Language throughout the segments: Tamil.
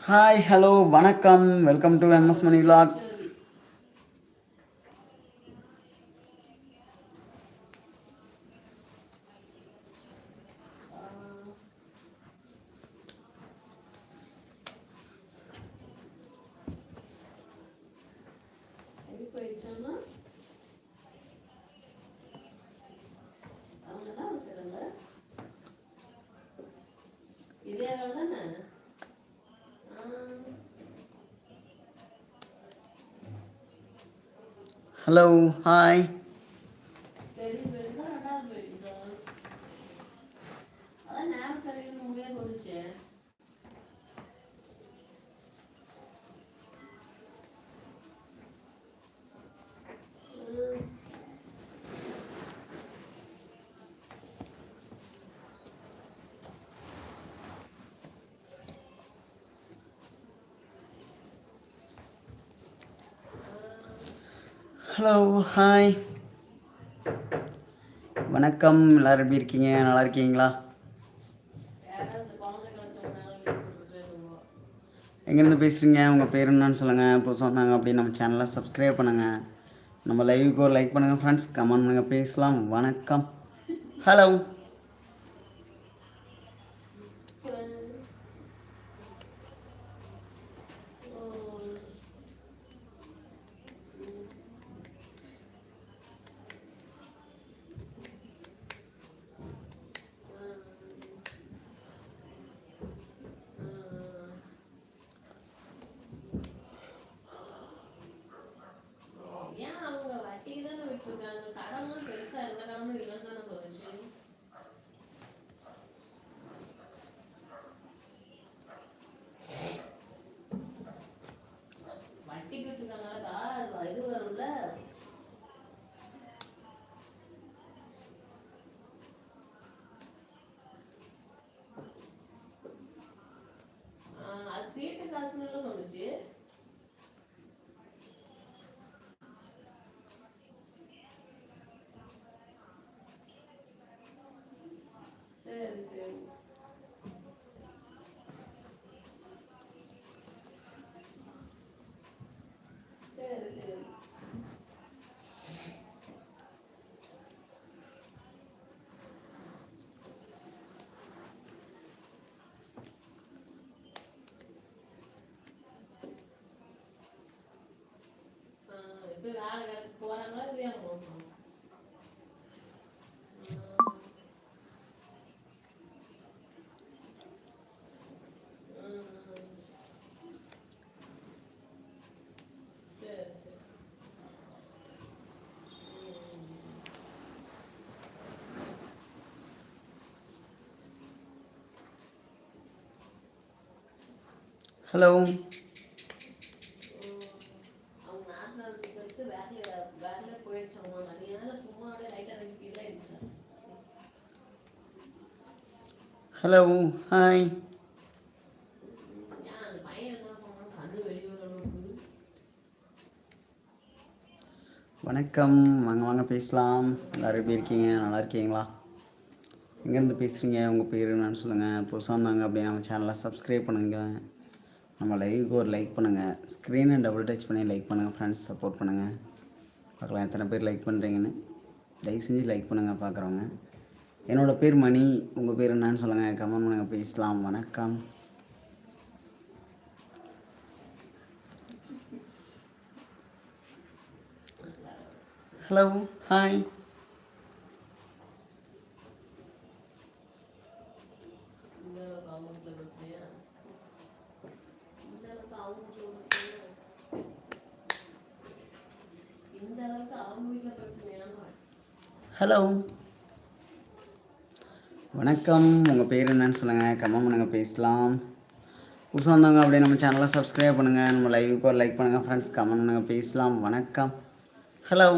ஹாய் ஹலோ வணக்கம். Welcome to MS Mani vlog எங்க போயிடுச்சாமா அவங்க தான் இருக்கிறாங்க இதே வேலை தானே ஆ ஹலோ ஹாய் ஹலோ ஹாய் வணக்கம் எல்லாரும் எப்படி இருக்கீங்க? நல்லா இருக்கீங்களா? எங்கேருந்து பேசுகிறீங்க உங்கள் பேர் என்னன்னு சொல்லுங்கள் இப்போ சொன்னாங்க அப்படின்னு நம்ம சேனலை சப்ஸ்கிரைப் பண்ணுங்கள் நம்ம லைவுக்கு ஒரு லைக் பண்ணுங்கள் ஃப்ரெண்ட்ஸ் கமெண்ட் பண்ணுங்கள் பேசலாம். வணக்கம். ஹலோ பெருசா எந்த கடனும் இல்லைன்னு தானே சொல்லுச்சு வட்டிக்கு விட்டுருக்காங்கக்கா இது வரும்ல அது சீட்டு காசு ஆ, இப்ப வேலை கிடைச்சு போறாங்களா இல்லையா போகணும் சரி ஹலோ ஹாய் வணக்கம். வாங்க வாங்க பேசலாம். எல்லோரும் எப்படி இருக்கீங்க? நல்லா இருக்கீங்களா? எங்கேருந்து பேசுகிறீங்க உங்கள் பேர் என்னன்னு சொல்லுங்கள் புதுசாக இருந்தாங்க அப்படியே நம்ம சேனலை சப்ஸ்கிரைப் பண்ணுங்கள் நம்ம லைவுக்கு ஒரு லைக் பண்ணுங்கள் ஸ்க்ரீனை டபுள் டச் பண்ணி லைக் பண்ணுங்கள் ஃப்ரெண்ட்ஸ் சப்போர்ட் பண்ணுங்கள் பார்க்கலாம் எத்தனை பேர் லைக் பண்ணுறீங்கன்னு தயவு செஞ்சு லைக் பண்ணுங்கள் பார்க்குறவங்க. என்னோடய பேர் மணி. உங்கள் பேர் என்னன்னு சொல்லுங்கள் கமெண்ட் பண்ணுங்கள் பேசலாம். வணக்கம். ஹலோ ஹாய் ஹலோ வணக்கம். உங்கள் பேர் என்னன்னு சொல்லுங்கள் கமெண்ட் பண்ணுங்கள் பேசலாம். புதுசாக வந்தவங்க அப்படியே நம்ம சேனலை சப்ஸ்கிரைப் பண்ணுங்கள் நம்ம லைவுக்கு ஒரு லைக் பண்ணுங்கள் ஃப்ரெண்ட்ஸ் கமெண்ட் பண்ணுங்கள் பேசலாம். வணக்கம். ஹலோ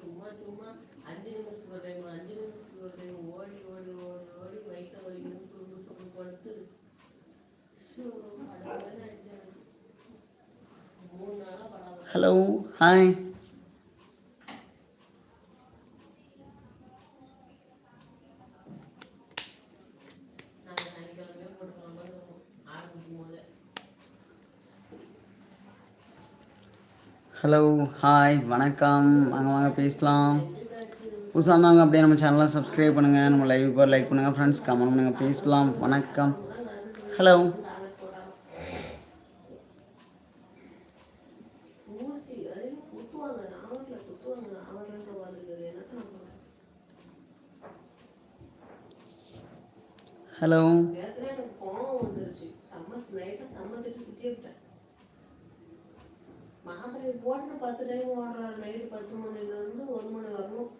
ತುಂಬ ತುಂಬ ಅಂಜನೇ ಮುಸ್ಕೊಳ್ಬೇಕು ಅಂಜನೇ ಮುಸ್ಕೊಳ್ಬೇಕು ಓಡಿ ಓಡಿ ಓಡಿ ಓಡಿ ಬೈಕ ಓಡಿ ನಿಂತು ಮುಸ್ಕೊಂಡು ಕೊಡ್ತು ಹಲೋ ಹಾಯ್ ஹலோ ஹாய் வணக்கம். வாங்க வாங்க பேசலாம். புதுசாக இருந்தாங்க அப்படியே நம்ம சேனலை சப்ஸ்கிரைப் பண்ணுங்கள் நம்ம லைவுக்கு ஒரு லைக் பண்ணுங்கள் ஃப்ரெண்ட்ஸ் கமெண்ட் பண்ணுங்கள் பேசலாம். வணக்கம். ஹலோ ஹலோ மாத்திரை போட்டு பத்து டைம் ஓடுறாரு. நைட்டு பத்து மணிலேருந்து ஒரு மணி வரணும்.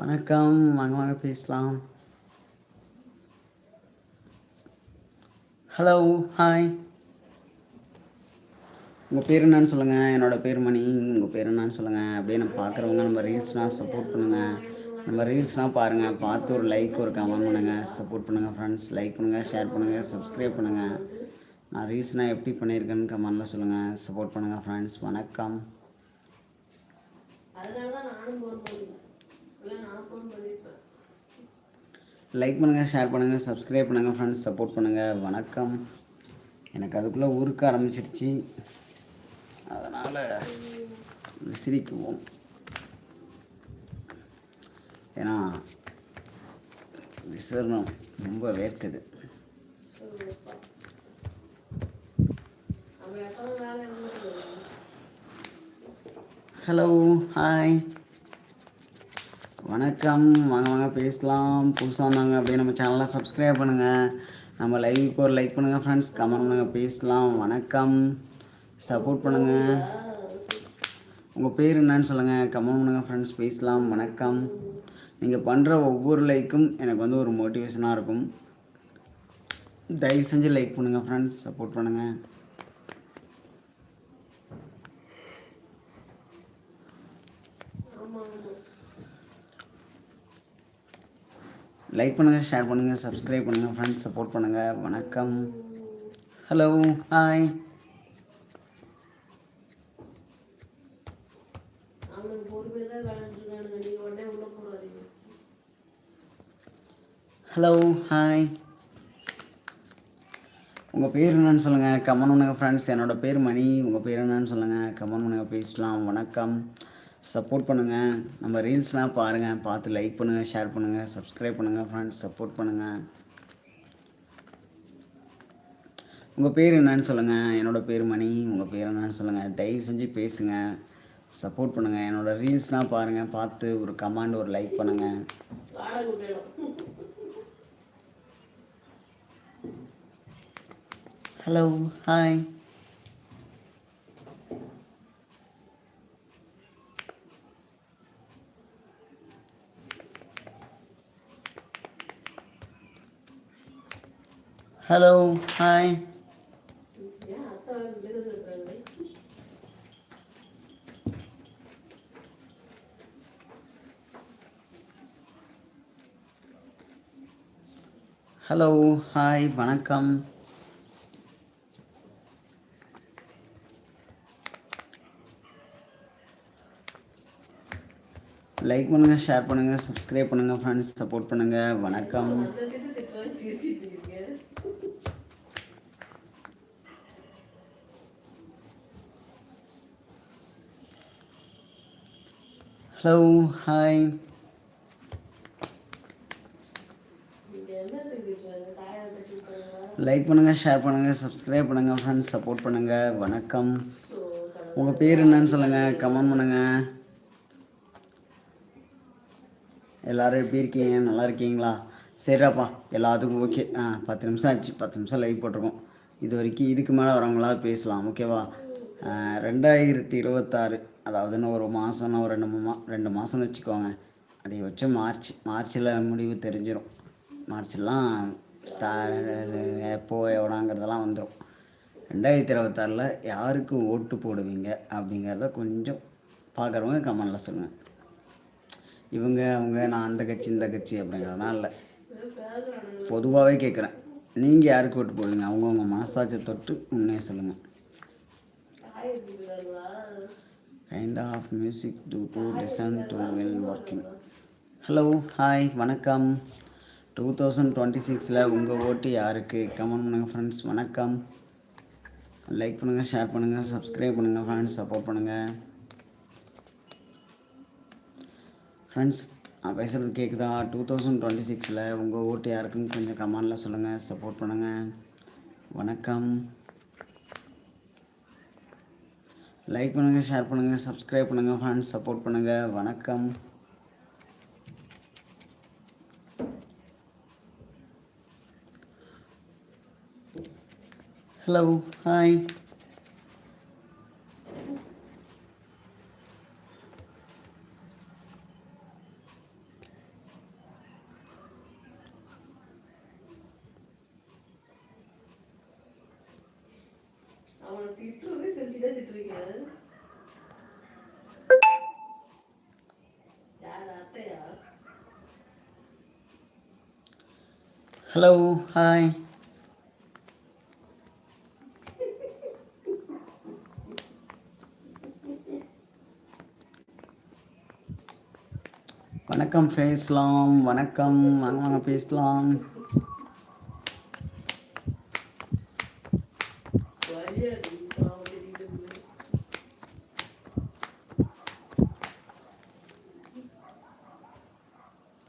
வணக்கம். வாங்க வாங்க பேசலாம். ஹலோ ஹாய் உங்கள் பேர் என்னன்னு சொல்லுங்கள் என்னோடய பேர் மணி. உங்கள் பேர் என்னன்னு சொல்லுங்கள் அப்படியே நம்ம பார்க்குறவங்க நம்ம ரீல்ஸ்லாம் சப்போர்ட் பண்ணுங்கள் நம்ம ரீல்ஸ்லாம் பாருங்கள் பார்த்து ஒரு லைக் ஒரு கமெண்ட் பண்ணுங்கள் சப்போர்ட் பண்ணுங்கள் ஃப்ரெண்ட்ஸ் லைக் பண்ணுங்கள் ஷேர் பண்ணுங்கள் சப்ஸ்கிரைப் பண்ணுங்கள் நான் ரீல்ஸ்னால் எப்படி பண்ணியிருக்கேன்னு கமெண்டில் சொல்லுங்கள் சப்போர்ட் பண்ணுங்கள் ஃப்ரெண்ட்ஸ் வணக்கம். லைக் பண்ணுங்கள் ஷேர் பண்ணுங்கள் சப்ஸ்கிரைப் பண்ணுங்கள் ஃப்ரெண்ட்ஸ் சப்போர்ட் பண்ணுங்கள் வணக்கம். எனக்கு அதுக்குள்ளே உருக்க ஆரம்பிச்சிருச்சு. அதனால் விசிறிக்குவோம் ஏன்னா விசரணம் ரொம்ப வேர்க்குது. Hello hi. வணக்கம். வாங்க வாங்க பேசலாம். புதுசாக வந்தாங்க அப்படியே நம்ம சேனலை சப்ஸ்கிரைப் பண்ணுங்கள் நம்ம லைவுக்கு ஒரு லைக் பண்ணுங்கள் ஃப்ரெண்ட்ஸ் கமெண்ட் பண்ணுங்கள் பேசலாம். வணக்கம். சப்போர்ட் பண்ணுங்கள் உங்கள் பேர் என்னன்னு சொல்லுங்கள் கமெண்ட் பண்ணுங்கள் ஃப்ரெண்ட்ஸ் பேசலாம். வணக்கம். நீங்கள் பண்ணுற ஒவ்வொரு லைக்கும் எனக்கு வந்து ஒரு மோட்டிவேஷனாக இருக்கும். தயவு செஞ்சு லைக் பண்ணுங்கள் ஃப்ரெண்ட்ஸ் சப்போர்ட் பண்ணுங்கள் லைக் பண்ணுங்கள் ஷேர் பண்ணுங்கள் சப்ஸ்கிரைப் பண்ணுங்கள் ஃப்ரெண்ட்ஸ் சப்போர்ட் பண்ணுங்கள் வணக்கம். ஹலோ ஹாய் அவனுக்கு பொறுமையாக தான் விளையாண்டுருக்கானுங்க நீங்கள் உடனே உள்ளே போகாதீங்க ஹலோ ஹாய் உங்கள் பேர் என்னன்னு சொல்லுங்கள் கமன் பண்ணுங்கள் ஃப்ரெண்ட்ஸ் என்னோடய பேர் மணி. உங்கள் பேர் என்னன்னு சொல்லுங்கள் கமன் பண்ணுங்கள் பேசலாம். வணக்கம். சப்போர்ட் பண்ணுங்கள் நம்ம ரீல்ஸ்லாம் பாருங்கள் பார்த்து லைக் பண்ணுங்கள் ஷேர் பண்ணுங்கள் சப்ஸ்கிரைப் பண்ணுங்கள் ஃப்ரெண்ட்ஸ் சப்போர்ட் பண்ணுங்கள் உங்கள் பேர் என்னன்னு சொல்லுங்கள் என்னோடய பேர் மணி. உங்கள் பேர் என்னன்னு சொல்லுங்கள் தயவு செஞ்சு பேசுங்கள் சப்போர்ட் பண்ணுங்கள் என்னோடய ரீல்ஸ்லாம் பாருங்கள் பார்த்து ஒரு கமெண்ட் ஒரு லைக் பண்ணுங்கள் hello hi hello hi hello hi வணக்கம். லைக் பண்ணுங்கள் ஷேர் பண்ணுங்கள் சப்ஸ்கிரைப் பண்ணுங்கள் ஃப்ரெண்ட்ஸ் சப்போர்ட் பண்ணுங்கள் வணக்கம். ஹலோ ஹாய் லைக் பண்ணுங்கள் ஷேர் பண்ணுங்கள் சப்ஸ்கிரைப் பண்ணுங்கள் ஃப்ரெண்ட்ஸ் சப்போர்ட் பண்ணுங்கள் வணக்கம். உங்கள் பேர் என்னன்னு சொல்லுங்கள் கமெண்ட் பண்ணுங்கள் எல்லோரும் எப்படி இருக்கீங்க? நல்லா இருக்கீங்களா? சரிடாப்பா எல்லாத்துக்கும் ஓகே ஆ பத்து நிமிஷம் ஆச்சு. பத்து நிமிஷம் லைவ் போட்டிருக்கோம். இது வரைக்கும் இதுக்கு மேலே வரவங்களா பேசலாம் ஓகேவா ரெண்டாயிரத்தி இருபத்தாறு அதாவது இன்னும் ஒரு மாதம்னா ஒரு ரெண்டு மூணு மா ரெண்டு மாதம்னு வச்சுக்கோங்க. அதிகபட்சம் மார்ச் மார்ச்சில் முடிவு தெரிஞ்சிடும் மார்ச்லாம் ஸ்டா எப்போ எவ்வளோங்கிறதெல்லாம் வந்துடும் ரெண்டாயிரத்தி இருபத்தாறில் யாருக்கு ஓட்டு போடுவீங்க அப்படிங்கிறத கொஞ்சம் பார்க்குறவங்க கமெண்டில் சொல்லுங்கள் இவங்க அவங்க நான் அந்த கட்சி இந்த கட்சி அப்படிங்கிறதுனால இல்லை. பொதுவாகவே கேட்குறேன் நீங்கள் யாருக்கு ஓட்டு போடுவீங்க? அவங்கவுங்க மனசாட்சி தொட்டு உண்மையை சொல்லுங்கள் kind of music to to listen to well working hello hi வணக்கம். டூ தௌசண்ட் டுவெண்ட்டி சிக்ஸில் உங்கள் ஓட்டு யாருக்கு? கமெண்ட் பண்ணுங்கள் ஃப்ரெண்ட்ஸ் வணக்கம். லைக் பண்ணுங்கள் ஷேர் பண்ணுங்கள் சப்ஸ்கிரைப் பண்ணுங்கள் ஃப்ரெண்ட்ஸ் சப்போர்ட் பண்ணுங்கள் ஃப்ரெண்ட்ஸ் நான் பேசுகிறது கேட்குதா டூ தௌசண்ட் டுவெண்ட்டி சிக்ஸில் உங்கள் ஓட்டு யாருக்குன்னு கொஞ்சம் கமெண்டில் சொல்லுங்கள் சப்போர்ட் பண்ணுங்கள் வணக்கம். லைக் பண்ணுங்கள் ஷேர் பண்ணுங்கள் சப்ஸ்கிரைப் பண்ணுங்கள் ஃப்ரெண்ட்ஸ் சப்போர்ட் பண்ணுங்கள் வணக்கம். ஹலோ ஹாய் அவனை திட்டுறதே வணக்கம் பேசலாம். வணக்கம். வாங்க வாங்க பேசலாம்.